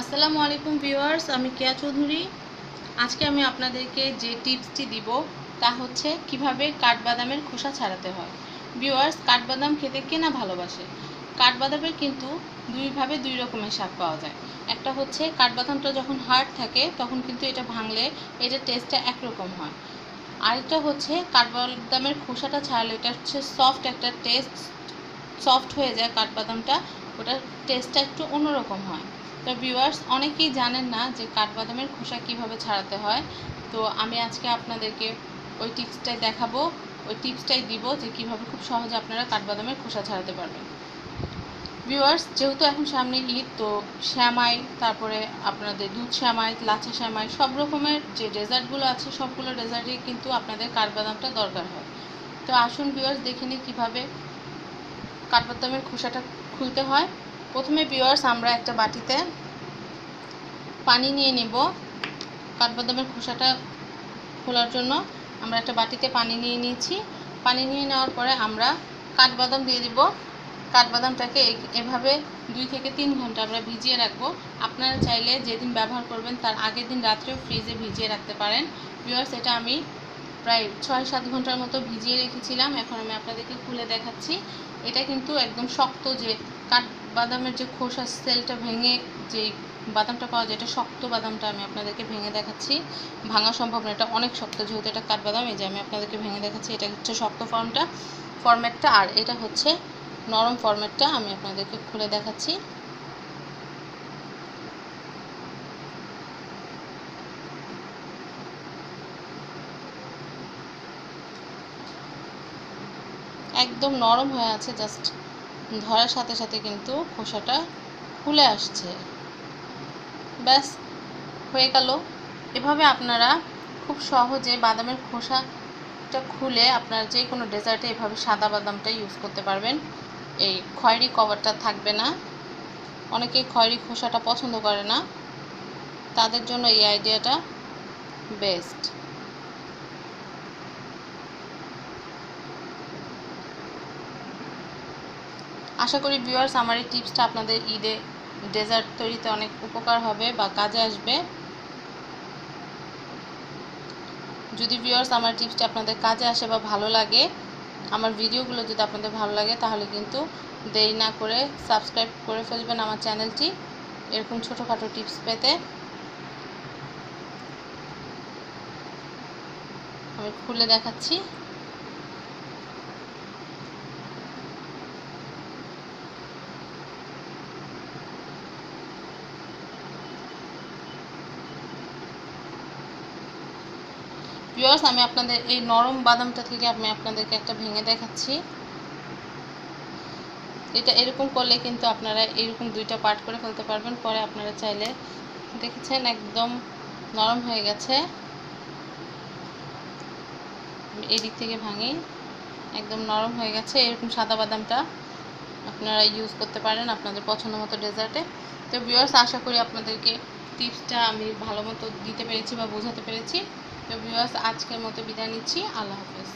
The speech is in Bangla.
আসসালামু আলাইকুম ভিউয়ার্স, আমি কেয়া চৌধুরী। আজকে আমি আপনাদেরকে যে টিপসটি দিব, তা হচ্ছে কীভাবে কাঠবাদামের খোসা ছাড়াতে হয়। ভিউয়ার্স, কাঠবাদাম খেতে কে না ভালোবাসে? কাঠবাদামের কিন্তু দুইভাবে দুই রকমের স্বাদ পাওয়া যায়। একটা হচ্ছে, কাঠবাদামটা যখন হার্ড থাকে, তখন কিন্তু এটা ভাঙলে এটার টেস্টটা একরকম হয়। আরেকটা হচ্ছে, কাঠবাদামের খোসাটা ছাড়লে এটা হচ্ছে সফট একটা টেস্ট সফট হয়ে যায় কাঠবাদামটা, ওটার টেস্টটা একটু অন্যরকম হয়। তো ভিউয়ার্স অনেকেই জানেন না যে কাঠবাদামের খোসা কীভাবে ছাড়াতে হয়। তো আমি আজকে আপনাদেরকে ওই টিপসটাই দেখাবো। ওই টিপসটাই দিব যে কীভাবে খুব সহজে আপনারা কাঠবাদামের খোসা ছাড়াতে পারবেন। ভিউয়ার্স যেহেতু এখন সামনে ঈদ, তো শ্যামাই, তারপরে আপনাদের দুধ শ্যামাই লাচা শ্যামাই, সব রকমের যে ডেজার্টগুলো আছে, সবগুলো ডেজার্টে কিন্তু আপনাদের কাঠবাদামটা দরকার হয়। তো আসুন ভিউয়ার্স দেখে নিই কীভাবে কাঠবাদামের খোসাটা খুলতে হয়। প্রথমে পিওয়ার্স আমরা একটা বাটিতে পানি নিয়ে নেব। কাঠবাদামের খোসাটা খোলার জন্য আমরা একটা বাটিতে পানি নিয়ে নিয়েছি। পানি নিয়ে নেওয়ার পরে আমরা কাঠবাদাম দিয়ে দিব। কাঠবাদামটাকে এভাবে দুই থেকে তিন ঘণ্টা আমরা ভিজিয়ে রাখব। আপনারা চাইলে যেদিন ব্যবহার করবেন তার আগের দিন রাত্রেও ফ্রিজে ভিজিয়ে রাখতে পারেন। ভিউয়ার্স এটা আমি প্রায় ছয় সাত ঘণ্টার মতো ভিজিয়ে রেখেছিলাম। এখন আমি আপনাদেরকে খুলে দেখাচ্ছি। এটা কিন্তু একদম শক্ত যে কাঠবাদামের যে খোসা সেলটা ভেঙে যে বাদামটা পাওয়া যায়, এটা শক্ত বাদামটা আমি আপনাদেরকে ভেঙে দেখাচ্ছি। ভাঙা সম্ভব না, এটা অনেক শক্ত, যেহেতু এটা কাঠবাদাম এই যে আমি আপনাদেরকে ভেঙে দেখাচ্ছি, এটা হচ্ছে শক্ত ফর্মটা। ফরম্যাটটা, আর এটা হচ্ছে নরম ফরম্যাটটা আমি আপনাদেরকে খুলে দেখাচ্ছি। একদম নরম হয়ে আছে, জাস্ট ধরার সাথে সাথে কিন্তু খোসাটা খুলে আসছে। ব্যাস, হয়ে গেল। এভাবে আপনারা খুব সহজে বাদামের খোসাটা খুলে আপনার যে কোনো ডেজার্টে এভাবে সাদা বাদামটা ইউজ করতে পারবেন। এই খয়েরি কভারটা থাকবে না। অনেকেই খয়েরি খোসাটা পছন্দ করে না। তাদের জন্য এই আইডিয়াটা বেস্ট। আশা করি ভিউয়ার্স আমার এই টিপসটা আপনাদের ঈদে ডেজার্ট তৈরিতে অনেক উপকার হবে বা কাজে আসবে। যদি ভিউয়ার্স আমার টিপসটা আপনাদের কাজে আসে বা ভালো লাগে, আমার ভিডিওগুলো যদি আপনাদের ভালো লাগে, তাহলে কিন্তু দেরি না করে সাবস্ক্রাইব করে ফেলবেন আমার চ্যানেলটি এরকম ছোটোখাটো টিপস পেতে। আমি খুলে দেখাচ্ছি। ভিউয়ার্স আমি আপনাদের এই নরম বাদামটা থেকে আমি আপনাদেরকে একটা ভেঙে দেখাচ্ছি। এটা এরকম করলে কিন্তু আপনারা এরকম দুইটা পার্ট করে ফেলতে পারবেন। পরে আপনারা চাইলে দেখেছেন একদম নরম হয়ে গেছে। এদিক থেকে ভাঙি। একদম নরম হয়ে গেছে। এরকম সাদা বাদামটা আপনারা ইউজ করতে পারেন আপনাদের পছন্দ মতো ডেজার্টে তো ভিউয়ার্স আশা করি আপনাদেরকে টিপসটা আমি ভালো মতো দিতে পেরেছি বা বোঝাতে পেরেছি। তো ভিউয়ার্স আজকের মতো বিদায় নিচ্ছি। আল্লাহ হাফেজ।